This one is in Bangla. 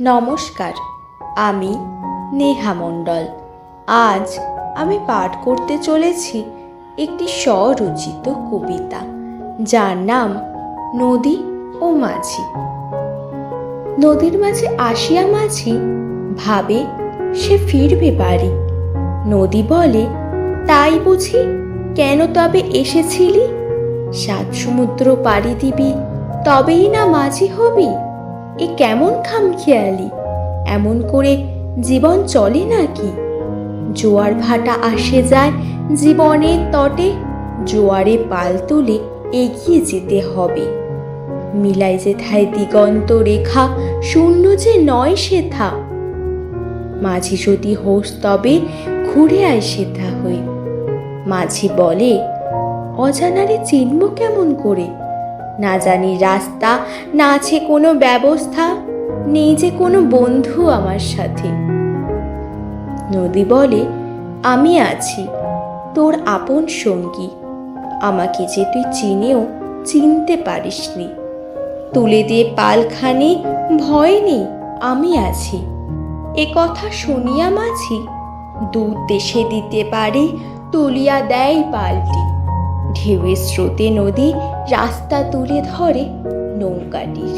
নমস্কার, আমি নেহা মণ্ডল। আজ আমি পাঠ করতে চলেছি একটি স্বরচিত কবিতা, যার নাম নদী ও মাঝি। নদীর মাঝে আসিয়া মাঝি ভাবে সে ফিরবে বাড়ি। নদী বলে, তাই বুঝি কেন তবে এসেছিলি? সাত সমুদ্র পাড়ি দিবি, তবেই না মাঝি হবি? এ কেমন খামখেয়ালি? এমন করে জীবন চলে নাকি? জোয়ার ভাটা আসে যায় জীবনের তটে, জোয়ারে পাল তুলে এগিয়ে যেতে হবে। মিলাই যেথায় দিগন্ত রেখা, শূন্য যে নয় সেথা। মাঝি যদি হোস তবে ঘুরে আয় সেথা হয়ে। মাঝি বলে, অজানারে চিনব কেমন করে? না জানি রাস্তা, না আছে কোনো ব্যবস্থা, নেই যে কোনো বন্ধু আমার সাথে। নদী বলে, আমি আছি, তোর আপন সঙ্গী। আমাকে যে তুই চিনেও, চিনতে পারিসনি। তুলে দিয়ে পালখানি, ভয় নেই, আমি আছি। এ কথা শুনিয়া মাঝি, দূর দেশে দিতে পারি, তুলিয়া দেয় পালটি। ঢেউয়ের স্রোতে নদী রাস্তা তুলে ধরে নৌকাটির।